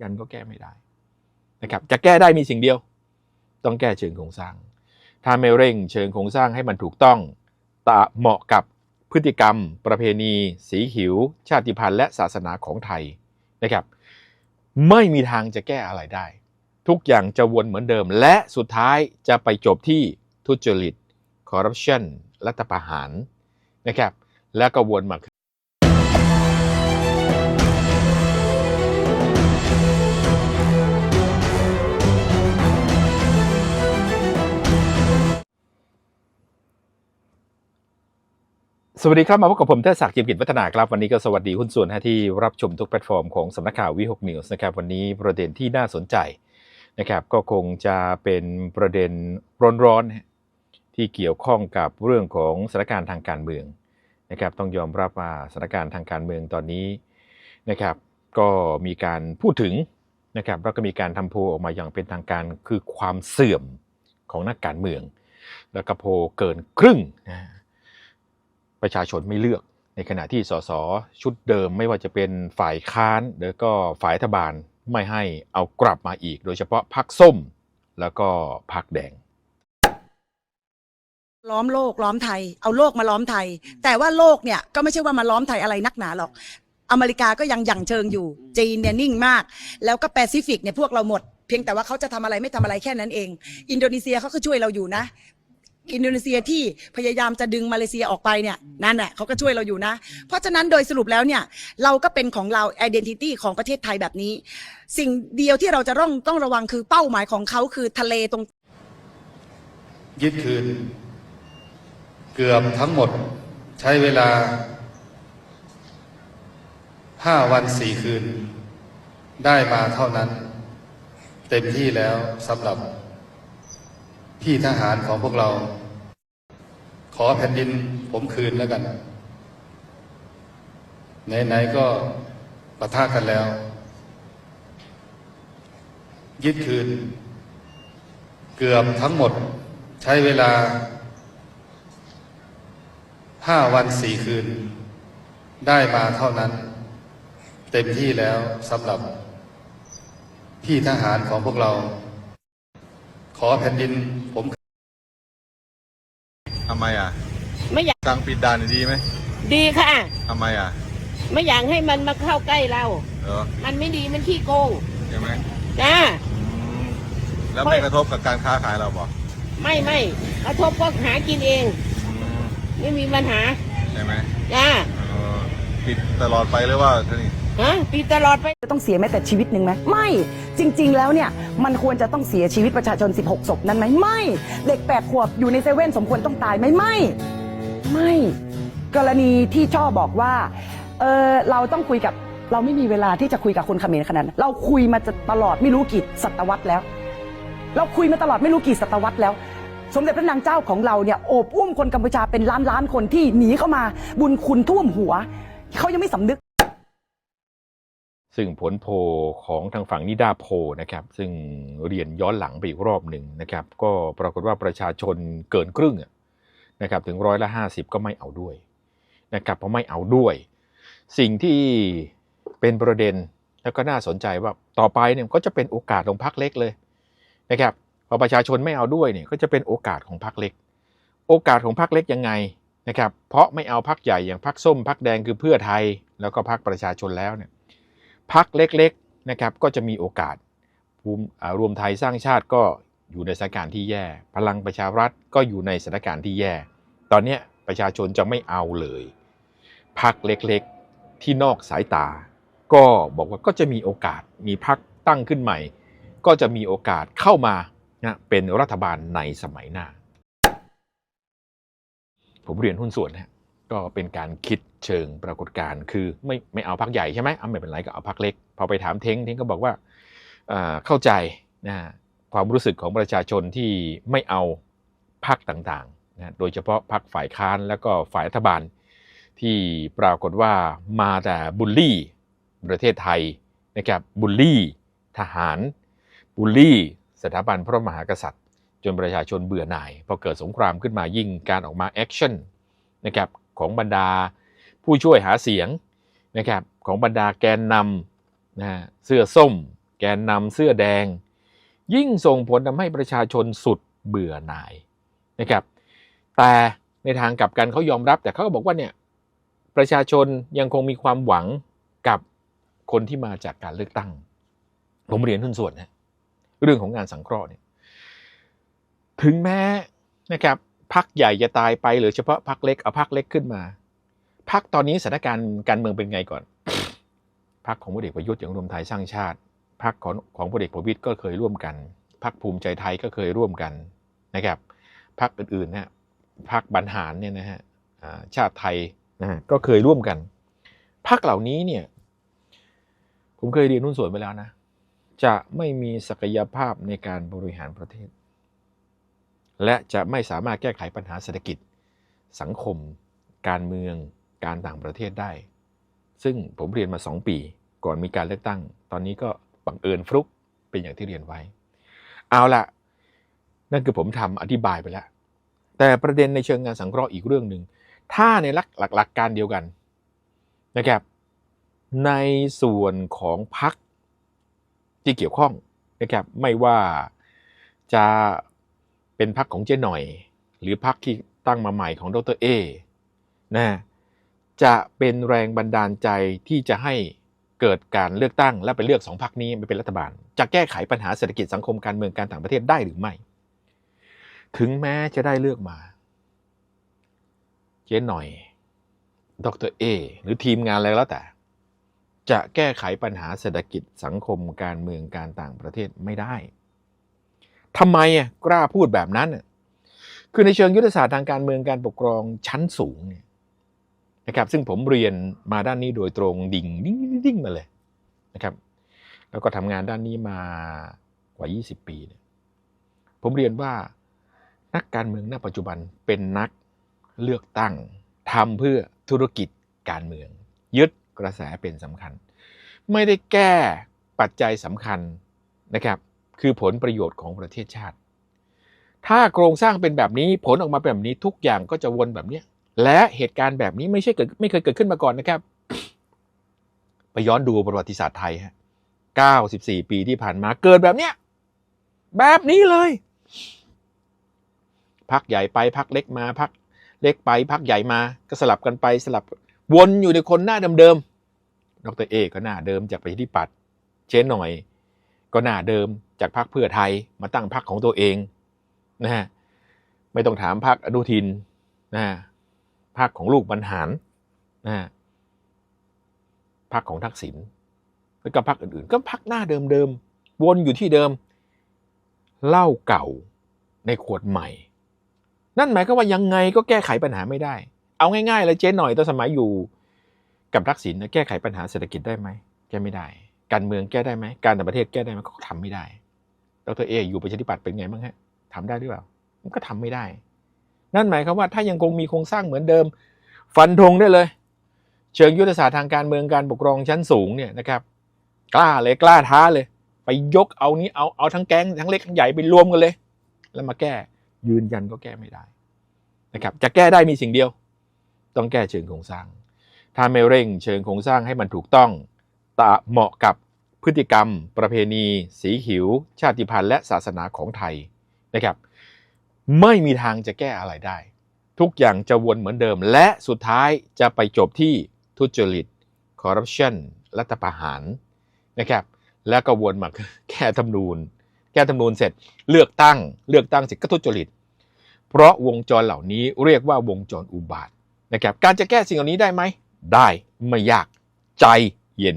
ยันก็แก้ไม่ได้นะครับ จะแก้ได้มีสิ่งเดียว ต้องแก้เชิงโครงสร้าง ถ้าไม่เร่งเชิงโครงสร้างให้มันถูกต้องตะเหมาะกับพฤติกรรม ประเพณี สีหิว ชาติพันธุ์และศาสนาของไทยนะครับ ไม่มีทางจะแก้อะไรได้ ทุกอย่างจะวนเหมือนเดิม และสุดท้ายจะไปจบที่ทุจริตคอร์รัปชันรัฐประหารนะครับ แล้วก็วนมา สวัสดีครับ มาพบกับผมเทศศักดิ์จิมกิจวัฒนาครับ วันนี้ก็สวัสดีหุ้นส่วนที่รับชมทุกแพลตฟอร์มของสำนักข่าววิหกนิวส์นะครับวันนี้ประเด็นที่น่าสนใจนะครับก็คงจะเป็นประเด็นร้อนๆที่เกี่ยวข้องกับเรื่องของสถานการณ์ทางการเมืองนะครับต้องยอมรับว่าสถานการณ์ทางการเมืองตอนนี้นะครับก็มีการพูดถึงนะครับแล้วก็มีการทำโพลออกมาอย่างเป็นทางการคือความเสื่อมของนักการเมือง แล้วก็โพเกินครึ่งนะ ประชาชนไม่เลือก ในขณะที่สสชุดเดิมไม่ว่าจะเป็นฝ่ายค้านแล้วก็ฝ่ายรัฐบาลไม่ให้เอากลับมาอีก โดยเฉพาะพักส้ม แล้วก็พักแดง ล้อมโลกล้อมไทย เอาโลกมาล้อมไทย แต่ว่าโลกเนี่ยก็ไม่ใช่ว่ามาล้อมไทยอะไรนักหนาหรอก อเมริกาก็ยังหยั่งเชิงอยู่จีนเนี่ยนิ่งมาก แล้วก็แปซิฟิกเนี่ยพวกเราหมดเพียงแต่ว่าเขาจะทำอะไรไม่ทำอะไรแค่นั้นเอง อินโดนีเซียเขาก็ช่วยเราอยู่นะ อินโดนีเซียที่พยายามจะดึงมาเลเซียออกไปเนี่ยนั่นแหละเขาก็ช่วยเราอยู่นะ เพราะฉะนั้นโดยสรุปแล้วเนี่ยเราก็เป็นของเรา identity ของประเทศไทยแบบนี้ สิ่งเดียวที่เราจะต้องต้องระวังคือเป้าหมายของเขาคือทะเลตรง ยึดคืน เกือบทั้งหมดใช้เวลาห้าวันสี่คืน ได้มาเท่านั้น เต็มที่แล้วสำหรับ พี่ทหารของพวกเรา ขอแผ่นดินผมคืนแล้วกัน ไหนๆก็ปะทะกันแล้ว ยึดคืน เกือบทั้งหมดใช้เวลาห้าวันสี่คืน ได้มาเท่านั้น เต็มที่แล้วสำหรับพี่ทหารของพวกเรา ขอแผ่นดินผมทำไมอะไม่อยากสั่งปิดด่านดีไหมดีค่ะทำไมอะ ไม่อยากให้มันมาเข้าใกล้เราเหรอมันไม่ดีมันขี้โกงใช่ไหมจ้าอืมแล้วไม่กระทบกับการค้าขายเราบ่ไม่ไม่กระทบก็หากินเองอืมไม่มีปัญหาใช่ไหมจ้าเออปิดตลอดไปเลยว่าท่านี่ฮะปีตลอดไปจะต้องเสียแม้แต่ชีวิตหนึ่งไหมไม่ จริง ๆ แล้วเนี่ยมันควรจะต้องเสียชีวิตประชาชน 16 ศพนั้นไหมไม่ เด็ก 8 ขวบอยู่ในเซเว่นสมควรต้องตายไหมไม่ ไม่ กรณีที่ช่อบอกว่าเออเราต้องคุยกับเราไม่มีเวลาที่จะคุยกับคนเขมรขนาดนั้นเราคุยมาตลอดไม่รู้กี่ศตวรรษแล้ว เราคุยมาตลอดไม่รู้กี่ศตวรรษแล้ว สมเด็จพระนางเจ้าของเราเนี่ยโอบอุ้มคนกัมพูชาเป็นล้านล้านๆคนที่หนีเข้ามาบุญคุณท่วมหัวเขายังไม่สำนึก ซึ่งผลโพของทางฝั่งนิดาโพนะครับ ซึ่งเรียนย้อนหลังไปอีกรอบหนึ่งนะครับ ก็ปรากฏว่าประชาชนเกินครึ่งนะครับ ถึงร้อยละห้าสิบก็ไม่เอาด้วยนะครับเพราะไม่เอาด้วย สิ่งที่เป็นประเด็นแล้วก็น่าสนใจว่าต่อไปเนี่ยก็จะเป็นโอกาสของพรรคเล็กเลยนะครับพอประชาชนไม่เอาด้วยเนี่ยก็จะเป็นโอกาสของพรรคเล็ก โอกาสของพรรคเล็กยังไงนะครับ เพราะไม่เอาพรรคใหญ่อย่างพรรคส้มพรรคแดงคือเพื่อไทย แล้วก็พรรคประชาชนแล้วเนี่ย พักเล็กๆนะครับก็จะมีโอกาสภูมิรวมไทยสร้างชาติก็อยู่ในสถานการณ์ที่แย่ พลังประชารัฐก็อยู่ในสถานการณ์ที่แย่ ตอนนี้ประชาชนจะไม่เอาเลยพักเล็กๆที่นอกสายตา ก็บอกว่าก็จะมีโอกาสมีพักตั้งขึ้นใหม่ ก็จะมีโอกาสเข้ามานะเป็นรัฐบาลในสมัยหน้า ผมเรียนหุ้นส่วนนะ ก็เป็นการคิดเชิงปรากฏการณ์คือไม่ไม่เอาพักใหญ่ใช่ไหมเอาไม่เป็นไรก็เอาพักเล็ก พอไปถามเท้งเท้งก็บอกว่าอ่าเข้าใจนะความรู้สึกของประชาชนที่ไม่เอาพักต่างๆนะโดยเฉพาะพักฝ่ายค้านแล้วก็ฝ่ายรัฐบาล ที่ปรากฏว่ามาแต่บูลลี่ประเทศไทยนะครับบูลลี่ทหารบูลลี่สถาบันพระมหากษัตริย์ จนประชาชนเบื่อหน่าย พอเกิดสงครามขึ้นมายิ่งการออกมาแอคชั่นนะครับ ของบรรดาผู้ช่วยหาเสียงนะครับของบรรดาแกนนำนะฮะเสื้อส้ม แกนนำเสื้อแดง ยิ่งส่งผลทำให้ประชาชนสุดเบื่อหน่ายนะครับแต่ในทางกลับกันเขายอมรับแต่เขาก็บอกว่าเนี่ยประชาชนยังคงมีความหวังกับคนที่มาจากการเลือกตั้ง ผมเรียนทุนส่วนนะเรื่องของงานสังเคราะห์เนี่ยถึงแม้นะครับ พักใหญ่จะตายไปหรือเฉพาะพักเล็กเอาพักเล็กขึ้นมา พักตอนนี้สถานการณ์การเมืองเป็นไงก่อน พักของพลเอกประยุทธ์อย่างรวมไทยสร้างชาติพักของของพลเอกประวิตยก็เคยร่วมกันพักภูมิใจไทยก็เคยร่วมกันนะครับพักอื่นๆนะพักบรรหารเนี่ยนะฮะชาติไทยนะฮะก็เคยร่วมกันพักเหล่านี้เนี่ย ผมเคยเรียนนุ่นส่วนไปแล้วนะ จะไม่มีศักยภาพในการบริหารประเทศ และจะไม่สามารถแก้ไขปัญหาเศรษฐกิจ สังคม การเมือง การต่างประเทศได้ ซึ่งผมเรียนมาสองปี ก่อนมีการเลือกตั้ง ตอนนี้ก็บังเอิญฟลุกเป็นอย่างที่เรียนไว้ เอาละนั่นคือผมทำอธิบายไปแล้ว แต่ประเด็นในเชิงงานสังเคราะห์อีกเรื่องหนึ่ง ถ้าในหลักหลักหลักการเดียวกันนะครับ ในส่วนของพักที่เกี่ยวข้องนะครับ ไม่ว่าจะ เป็นพักของเจ๊หน่อย หรือพักที่ตั้งมาใหม่ของดรเอนะจะเป็นแรงบันดาลใจที่จะให้เกิดการเลือกตั้งและไปเลือกสองพักนี้ไปเป็นรัฐบาล จะแก้ไขปัญหาเศรษฐกิจสังคมการเมืองการต่างประเทศได้หรือไม่ ถึงแม้จะได้เลือกมา เจ๊หน่อย ดรเอหรือทีมงานอะไรแล้วแต่ จะแก้ไขปัญหาเศรษฐกิจสังคมการเมืองการต่างประเทศไม่ได้ ทำไมอะกล้าพูดแบบนั้นน่ะคือในเชิงยุทธศาสตร์ทางการเมืองการปกครองชั้นสูงเนี่ยนะครับซึ่งผมเรียนมาด้านนี้โดยตรงดิ่งดิ่งดิ่งดิ่งมาเลยนะครับ แล้วก็ทำงานด้านนี้มากว่า 20 ปีเนี่ยผมเรียนว่านักการเมืองณปัจจุบันเป็นนักเลือกตั้งทำเพื่อธุรกิจการเมือง ยึดกระแสเป็นสำคัญ ไม่ได้แก้ปัจจัยสำคัญนะครับ คือผลประโยชน์ของประเทศชาติ ถ้าโครงสร้างเป็นแบบนี้ผลออกมาแบบนี้ทุกอย่างก็จะวนแบบนี้และเหตุการณ์แบบนี้ไม่ใช่เกิดไม่เคยเกิดขึ้นมาก่อนนะครับ ไปย้อนดูประวัติศาสตร์ไทยฮะ94 ปีที่ผ่านมาเกิดแบบเนี้ยแบบนี้เลยพักใหญ่ไปพักเล็กมาพักเล็กไปพักใหญ่มาก็สลับกันไปสลับวนอยู่ในคนหน้าเดิมๆดรเอก็หน้าเดิมจากประชาธิปัตย์เชนหน่อย ก็หน้าเดิมจากพรรคเพื่อไทยมาตั้งพรรคของตัวเองนะฮะไม่ต้องถามพรรคอนุทินนะฮะพรรคของลูกบรรหารนะฮะพรรคของทักษิณแล้วก็พรรคอื่นๆ ก็พรรคหน้าเดิมๆวนอยู่ที่เดิมเหล้าเก่าในขวดใหม่ นั่นหมายก็ว่ายังไงก็แก้ไขปัญหาไม่ได้ เอาง่ายๆเลยเจ๊หน่อยตอนสมัยอยู่กับทักษิณแก้ไขปัญหาเศรษฐกิจได้ไหมแก้ไม่ได้ การเมืองแก้ได้ไหมการต่างประเทศแก้ได้ไหมก็ทำไม่ได้ดรเออยู่ประชาธิปัตย์เป็นไงบ้างฮะทำได้หรือเปล่า มันก็ทำไม่ได้ นั่นหมายความว่าถ้ายังคงมีโครงสร้างเหมือนเดิม ฟันธงได้เลย เชิงยุทธศาสตร์ทางการเมืองการปกครองชั้นสูงเนี่ยนะครับ กล้าเลยกล้าท้าเลย ไปยกเอานี้เอาเอาทั้งแก๊งทั้งเล็กทั้งใหญ่ไปรวมกันเลย แล้วมาแก้ยืนยันก็แก้ไม่ได้นะครับ จะแก้ได้มีสิ่งเดียว ต้องแก้เชิงโครงสร้าง ถ้าไม่เร่งเชิงโครงสร้างให้มันถูกต้อง ตะเหมาะกับพฤติกรรม ประเพณี สีหิว ชาติพันธุ์และศาสนาของไทยนะครับ ไม่มีทางจะแก้อะไรได้ ทุกอย่างจะวนเหมือนเดิม และสุดท้ายจะไปจบที่ทุจริตคอร์รัปชันรัฐประหารนะครับ แล้วก็วนมาแก้ธรรมนูญ แก้ธรรมนูญเสร็จเลือกตั้ง เลือกตั้งเสร็จก็ทุจริต เพราะวงจรเหล่านี้เรียกว่าวงจรอุบาทนะครับ การจะแก้สิ่งเหล่านี้ได้ไหม ได้ไม่ยากใจเย็น